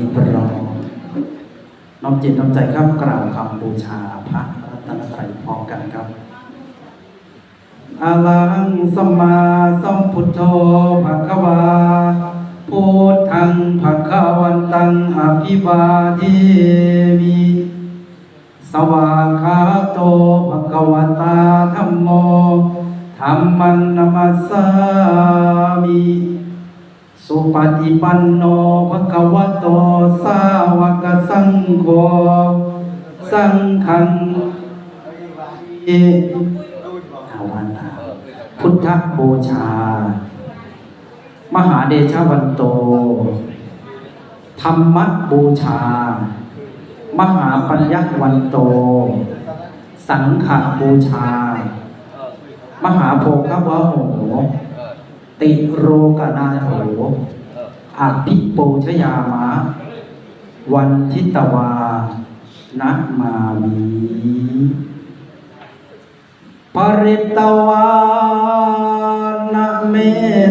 อัปปนิปรองน้อมจิตน้อมใจครับกล่าวคำบูชาพระรัตนตรัยพร้อมกันครับอาลังสัมมาสัมพุทโธภะคะวาพุทธังภะคะวันตังอภิวาเทมิสวากขาโตภะคะวตาธัมโมธัมมังนัมัสสามิ สุปฏิปันโนภะคะวะโตสาวกสังโฆสังฆังเออาวันตาพุทธบูชา มหาเดชวันโต ธรรมบูชา มหาปัญญวันโต สังฆบูชา มหาโภควะโห ติโรกนาโถอภิปูชยามะ วันทิตวานะมามีปริตวานะเม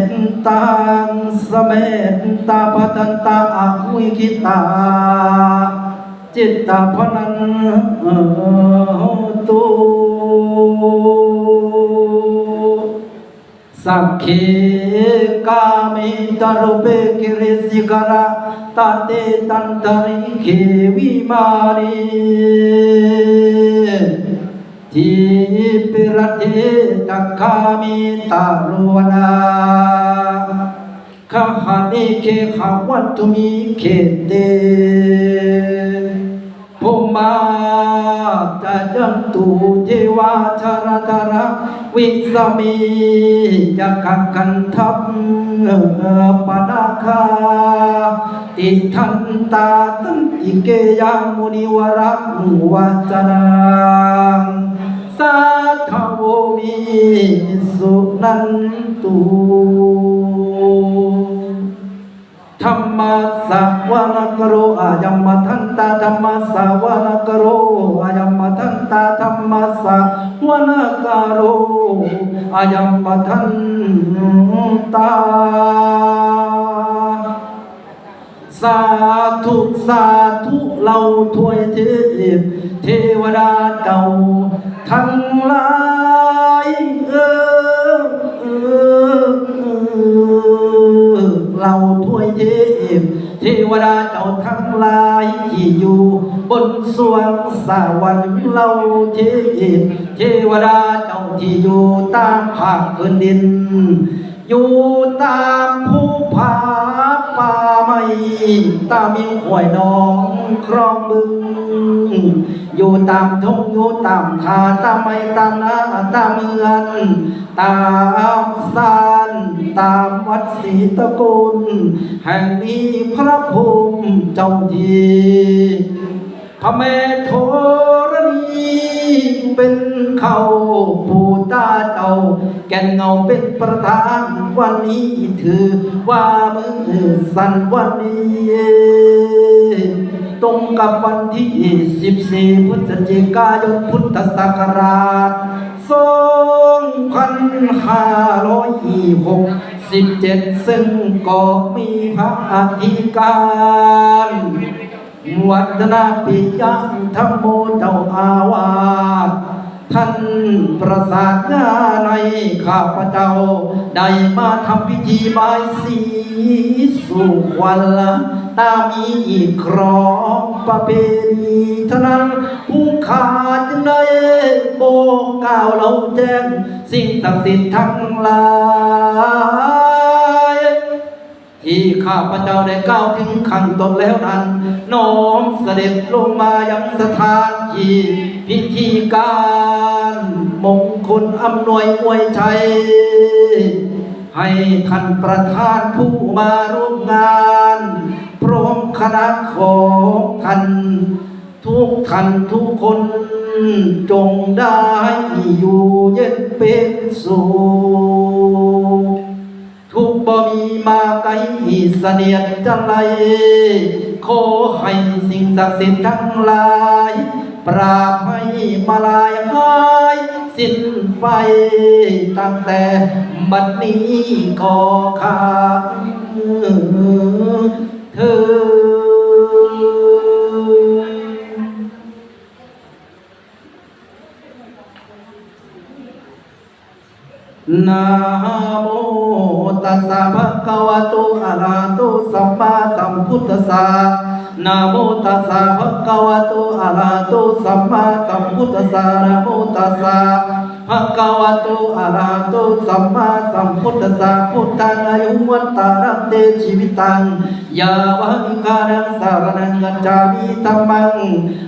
ตตังสเมตตาปตันตาอวิคิตา จิตตาพนันตุสักขีกามิตารุเปกิ ริสิกราตาเตตันตริเขวิมา นีทีปิรเทตักขามิตารุวนาขหานิเคขะวัตถุมิเขเตภูมาตาจันตุเทวาชรตรวิสมีจักกันทัพปนาคาติทันตาตันติเกยามุนิวรังวัจนังสัทธโวมิสุนันตุ ธรรมะสาวนาคโรอายัมมาทันตาธรรมะสาวนาคโรอายัมมาทันตาธรรมะสาวนาคโรอายัมมาทันตาสาธุสาธุเราถวยเทพเทวดาเก่าทั้งหลาย สวรรค์เราเทพเทวดาเจ้าที่อยู่ตามภาคพื้นดิน อยู่ตามภูผาป่าไม้ตามมีห้วยหนองคลองบึง อยู่ตามทุ่งอยู่ตามทาตามไม้ตามนาตามเมืองตามสานตามวัดศรีตะกุลแห่งนี้พระภูมิเจ้าที่ พระแม่ธรณีเป็นเขาผู้ตาเต่าแก่นเงาเป็นประธานวันนี้ถือว่ามือสันวันนี้ตรงกับวันที่ 14 พฤศจิกายน พุทธศักราช 2506สิบเจ็ดซึ่งก็มีพระอธิการ วัฒนาปิยะธรรมโมเจ้าอาวาสท่านประสานงานในข้าพเจ้า ได้มาทำพิธีบายสีสู่ควันละตามีอีกครองประเพณีเท่านั้นผู้ขาดจึงได้โบกกล่าวเราแจ้ง สิ่งศักดิ์สิทธิ์ทั้งหลาย ที่ข้าพระเจ้าได้ก้าวถึงขั้นตนแล้วนั้นน้อมเสด็จลงมายังสถานที่พิธีการมงคลอำนวยอวยชัย ให้ท่านประธานผู้มาร่วมงาน พร้อมคณะของท่านทุกท่านทุกคนจงได้อยู่เย็นเป็นสุข ทุกบ่มีมาไกลเสนียดจังไรขอให้สิ่งศักดิ์สิทธิ์ทั้งหลาย ปราบให้มาลายหายสิ้นไปตั้งแต่บัดนี้ก็ขาเธอนะโม ตัสสะภะคะวะโตอะระหะโตสัมมาสัมพุทธัสสะนะโมตัสสะภะคะวะโตอะระหะโตสัมมาสัมพุทธัสสะนะโมตัสสะภะคะวะโตอะระหะโตสัมมาสัมพุทธัสสะพุทธังอายุวันตารังเตชีวิตังยาวะหิคานังสารนังกัจจามิธัมมัง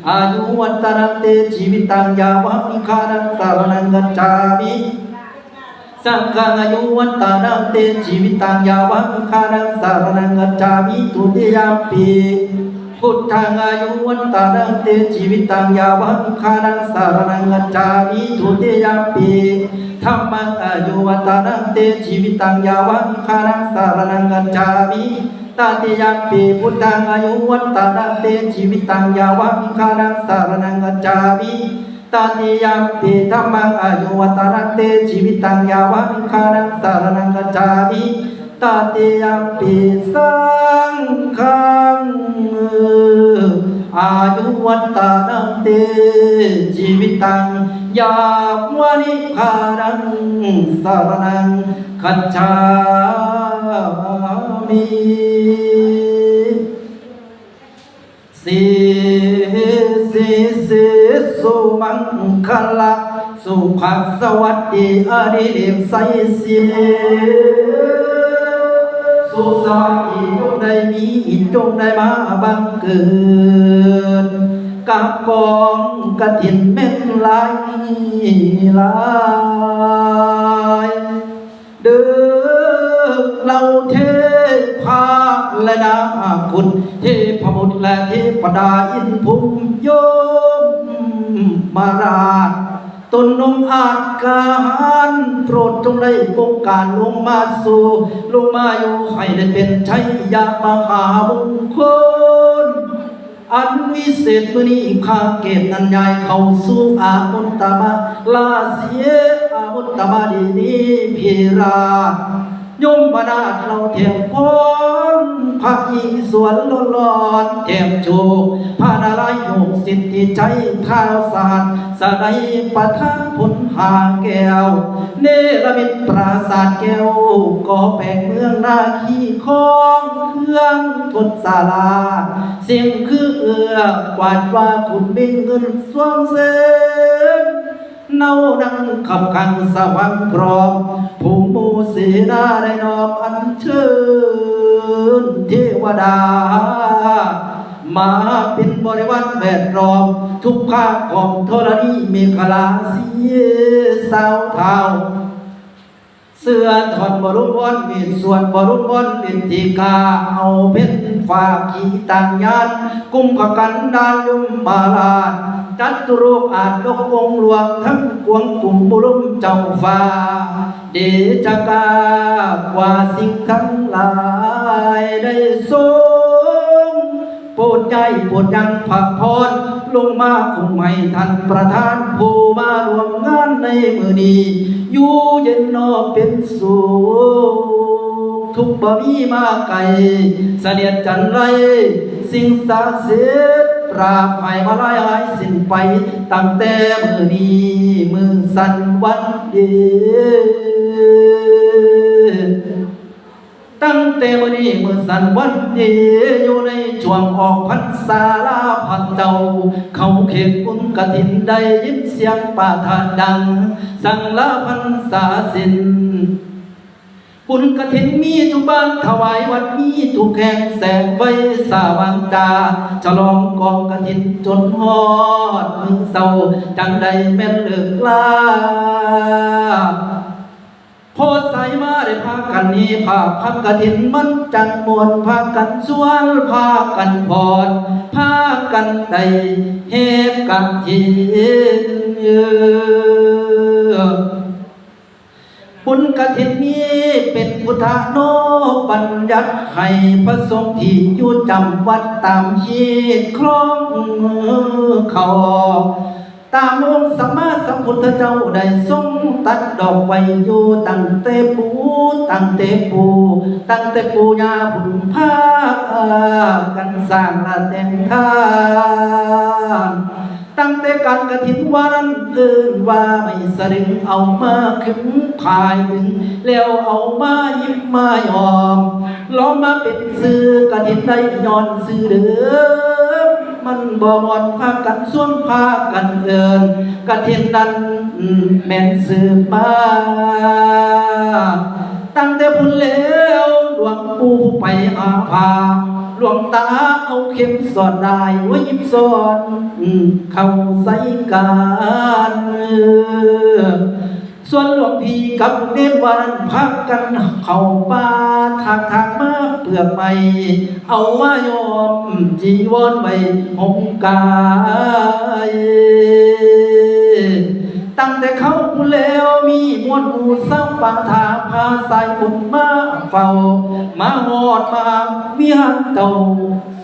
อายุวันตารังเตชีวิตังยาวะหิคานังสารนังกัจจามิ สังฆังอายุวันตานังเตชีวิตังยาวังคานังสารนังกัจจามิตุติยามปีพุทธังอายุวันตานังเตชีวิตังยาวังคานังสารนังกัจจามิตุติยามปีธรรมังอายุวันตานังเตชีวิตังยาวังคานังสารนังกัจจามิตาติยามปีพุทธังอายุวันตานังเตชีวิตังยาวังคานังสารนังกัจจามิ ตาติยามปีธรรมังอายุวัตรังเตชีวิตังยาวังคานังสารนังกัจจามิตาติยามปีสังฆังอายุวัตรังเตชีวิตังยาวานิคานังสารนังกัจจามิ สีสีสีสุมังคละสุขสวัสดีอริเดมใสเสีสุสวัสดีจงได้มีจงได้มาบังเกิดกับกองกระถินเม็ดลายลาย และนาคุณเทพบุตรและเทพดาอินภูมิโยมมาราชตนนงอาจกาหารโปรดจงได้ปกการลงมาสู่ลงมาอยู่ให้ได้เป็นชัยยามหามงคลอันวิเศษมือนี้ข้าเกตนันยายเข้าสู่อามุตตมะลาเสียอามุตตมะดีนี้พิรา ยมบนาเราเทียมพรพระอิสวนลอนลอนเทียมโชพระนารายณ์โยกสิทธิใจท้าวสารสไลปะทานผลหาแก้ว เนรมิตปราสาทแก้วก่อแปลงเมืองนาคีของเครื่องทนศาลา เสียงคือเอือกวาดว่าคุณบินเงินสวงเสง เนาดังขับขังสว่างพร้อมผู้มูสีนาได้นอมอันเชิญเทวดา มาเป็นบริวารแวดล้อม ทุกข้าของธรณีเมฆลาเสียสาวเท้า เสื้อถอนบรุณวันมีส่วนบรุณวันลินติกาเอาเป็นฝากขีต่างยานกุมภกันดานยุมมาลาจัตุรูปอาจลกองหลวงทั้งกวงกลุ่มบุรุมเจ้าฟ้า เดจกากว่าสิ่งทั้งหลายได้สู โปรดใจโปรดยังผักพรลงมาคงให้ท่านประธานผู้มารวมงานในมือนี้อยู่เย็นนอกเป็นสุขทุกบ่มีมาไกลเสนียดจันไร สิ่งศักดิ์สิทธิ์ปราบภัยมาลายหายสิ้นไป ตั้งแต่มือนี้มือสันวันเดีย ตั้งแต่วันนี้เมื่อสันวันดีอยู่ในช่วงออกพรรษาลาพักเจ้า เขาเขตบุญกฐินได้ยินเสียงป่าทานดัง สั่งลาพรรษาสิ้นบุญกฐินมีทุกบ้านถวายวัดมีทุกแห่งแสงไว้สาวังจาฉลองกองกฐินจนฮอดมือเศร้าจังใดแม่นเลิกลา โพสใสมาได้พากันนี้พาพักกฐินมันจังมวนพากันสวนพากันพรพากันใดเฮบกันทินเออบุญกฐินนี้เป็นพุทธโนบัญญัติให้พระสงฆ์ที่อยู่จำวัดตามชีตครองเขา ตามองสัมมาสัมพุทธเจ้าได้ทรงตัดดอกไว้อยู่ตั้งแต่ปูตั้งแต่ปูตั้งแต่ปูญาบุญพากันสร้างละแต่งทานตั้งแต่การกระถินวารันเอินว่าไม่สรึงเอามาขึ้นภายถึงแล้วเอามายิบมายอมล้อมมาเป็นซื้อกระถินได้ย้อนซื้อเด้อ มันบ่มอนพากันส่วนพากันเอินกระถินนั้นแม่นซื้อมาตั้งแต่พุ่นแล้วหลวงปู่ไปหาพาหลวงตาเอาเข็มสอดได้ไว้ยิบสอนเข้าใส่กัน ส่วนหลวงพี่กับเนนวันพักกันเข้าป่าทางทางมาเปลือกไม้เอามายอมจีวรไว้หงกายตั้งแต่เขาพูแล้วมีมวลหมู่สร้างปางทาพาสายบุญมาเฝ้า มาหอดมาวิหารเก่า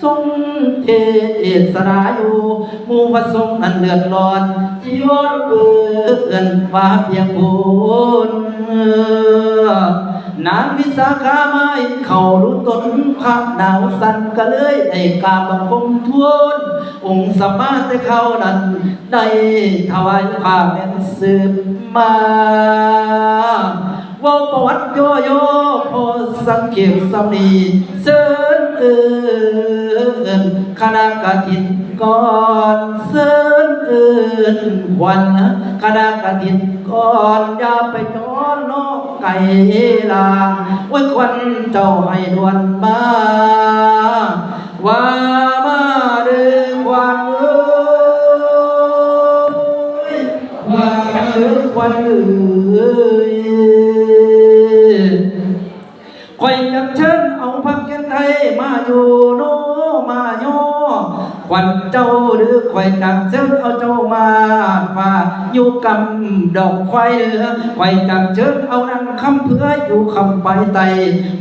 ทรงเทศนาอยู่มูพระสงฆ์นั้นเลือดร้อนจีวรเบื่อนว่าเพียงบุญนางวิสาขาไม้เขารู้ตนพระหนาวสั่นก็เลยได้กาบังคมทวนองค์สมมาแต่เขานั้นได้ถวายผ้าแม่นสืบมา ว่าประวัติย่อๆพอสังเกตสำนีเสินเอินคณะกฐินก่อนเสินเอินวันคณะกฐินก่อนอย่าไปจอนนอกไก่ลางไว้ควันเจ้าให้ดวนมาว่ามาเด้อควัน วันเอ้ยคอยจับเชิญเอาพักแกนไทยมาอยู่โนมาโยควันเจ้าหรือคอยจับเชิญเอาเจ้ามาฝ่าอยู่กำดอกควายเดือคอยจับเชิญเอานางคำเพื่ออยู่คำไปไต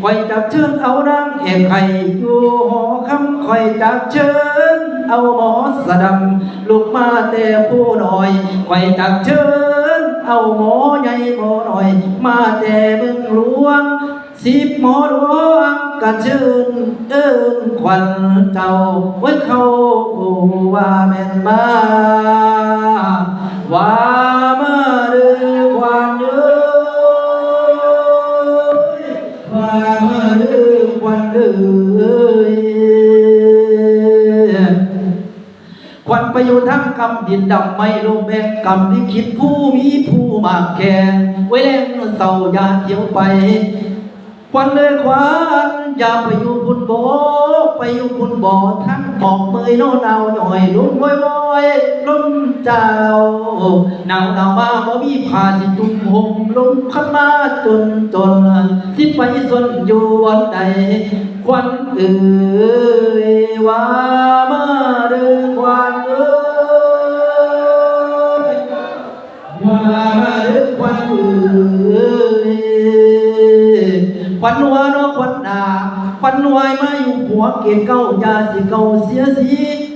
คอยจับเชิญเอานางเอกไข่อยู่หอคำคอยจับเชิญเอาหมอสะดำลูกมาแต่ผู้น้อยคอยจับเชิญ เอาหมอใหญ่หมอน้อย มาแต่เมืองหลวง สิบหมอหลวงกระเชิญเอิ้นควันเจ้าไว้เขาว่าแม่นมาว่ามาเด้อควันเอ้ยว่ามาเด้อควันเอ้ วันไปอยู่ทั้งกำดินดำไม่ลงแบงกำลิขิตผู้มีผู้มากแก่ไว้แรงเศร้ายาเที่ยวไปควันเลยควันอย่าไปอยู่คุณบ่อไปอยู่คุณบ่อทั้งหมอกเมยโนหนาวหน่อยลุ่มว้อยว้อยลุ่มเจ้าหนาวหนาวมาบ่มีผ้าสิจุ่มห่มลมขันมาจนจนสิไปสนอยู่วันใดควันเอ่ยว่ามาเด้อควัน ควันเอ้ยควันนัวนาะควันดาควันวายมาอยู่หัวเกศเก้ายาสิเก่าเสียสี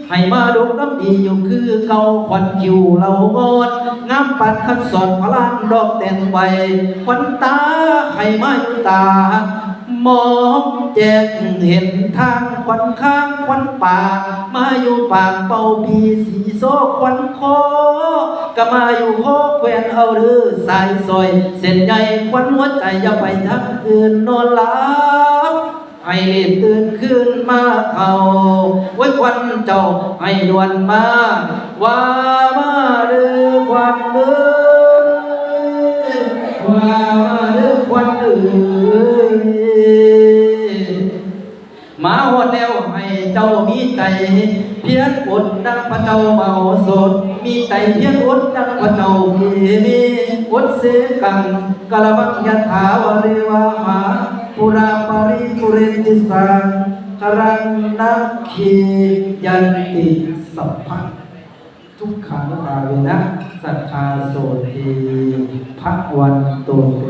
ให้มาดกน้ำดีอยู่คือเก่าควันคิวเรางดงามปัดคัดสอนพลานดอกแต่งใบควันตาให้มาอยู่ตา มองแจ้งเห็นทางควันข้างควันป่า มาอยู่ปากเป่าปีสีโซควันคอก็มาอยู่โคแควนเอาหรือสายซอย เส้นใหญ่ควันหัวใจอย่าไปทางอื่นนอนหลับให้รีบตื่นขึ้นมาเขาไว้ควันเจ้าให้ด่วนมา ว่ามาเดือควันเดือว่ามาเดือควันเดือ มาหอดแล้วให้เจ้ามีใจเพียรอดดังพระเจ้าเมาสด มีใจเพียรอดดังพระเจ้ามีมีอดเสกันกะละมังยะถาวเรวะหาปุราปริปุเรนติสังกรังนักขียันติสัพพะทุกขังภาเวนะสัทธาโสตีพระวันโตเต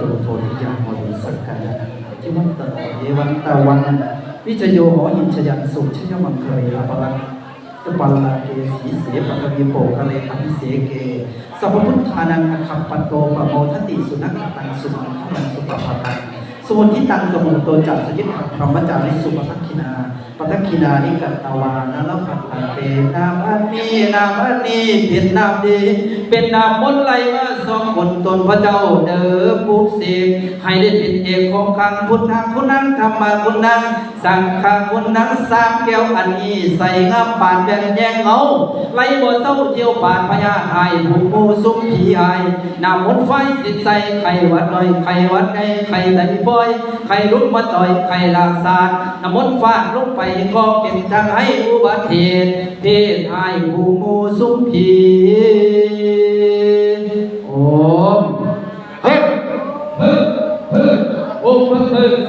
ชยันตุโทธิยามริสักกายะจิวันตะเยวันตะวันวิจโยหอหินชยันสุชยมังคเรอปรังตปัลลาเกสีเสปะกวิโปคะเลอภิเสเกสัพพุทธานังอคัปปโตปะโมทติสุนัขตังสุมังคังสุปปะตังสมุทิตังสมุตโตจัสยิตขับพรหมจาริสุปทักขินาปทักขินานิกัตตวานาลพัตตันเตนามอันนีนามอันนี้เป็นนามดี เป็นนามมนต์ไหลมาสองคนตนพระเจ้าเด้อปุกเสกให้ได้เป็นเอกของขังพุทธะคุณนังธรรมคุณนังสังฆคุณนังสามแก้วอันนี้ใส่งามปานแดงแยงเงาไหลบ่เศร้าเที่ยวปานพญาไทยผู้โมสุมผีอายนำมนต์ไฟสิใส่ไขวัดหน่อยไขวัดไงไขไตฟอยไขลุกมาต่อยไขลางสาดนำมนต์ฟาดลงไปก็เก็บจังให้อุบัติเหตุเพศไทยผู้โมสุมผี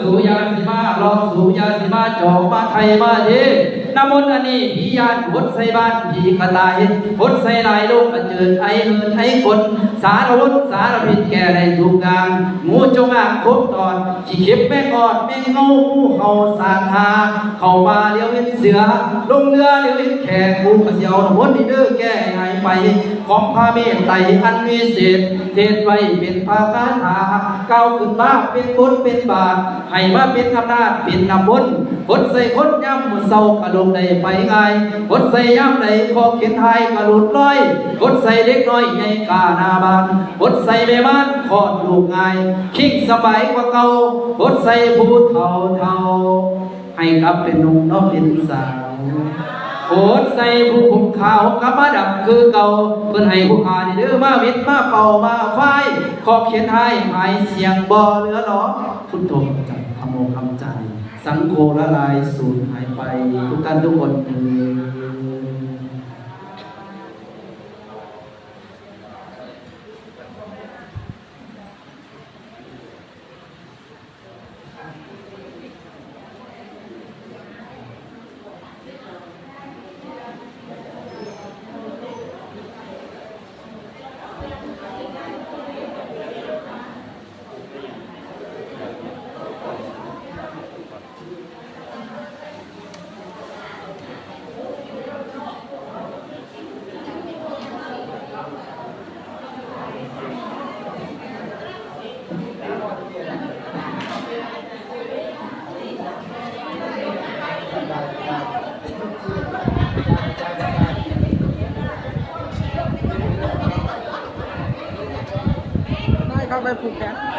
สูยาสิมาลองสูยาสิมาจอกมาไทยมาเทน้ำมนต์อันนี้ผียานหดใส่บ้านผีกระตายหดใส่ลายลูกกระเจิดไอเหินไอคนสารวุฒสารพิษแก่ในทุกงานงูจงอางคบตอนขี้เข็บแม่งอดแม่งเงาเขาสางหาเข้ามาเลี้ยวเห็นเสือลงเรือเลี้ยวเห็นแขกกูกระเสียวน้ำมนต์นี่เด้อแก้หายไป ของพระเมตไตรอันวิเศษเทศไว้เป็นภาคาถาเก้าขึ้นมาเป็นบนเป็นบาทให้มาเป็นอำนาจเป็นนำบนคนใส่คนย่ำมือเศร้ากระลงใดไปง่ายคนใส่ย่ำใดคอเขียนไทยกระลุดลอยคนใส่เด็กน้อยใหญ่กาหนาบานคนใส่แม่บ้านคอดลูกง่ายคิงสบายกว่าเก่าคนใส่ผู้เฒ่าเฒ่าให้กับเป็นหนุ่มน้องเป็นสาว โอดใส่ผู้คุมขาวกับมาดับคือเก่าเพื่อนให้ผู้ขานี่เด้อมาวิทย์มาเป่ามาไฟขอเขียนให้หายเสียงบ่เหลือหรอพุทโธจับพโมคำใจ สังโฆละลายสูญหายไป ทุกท่านทุกคนเถิด ได้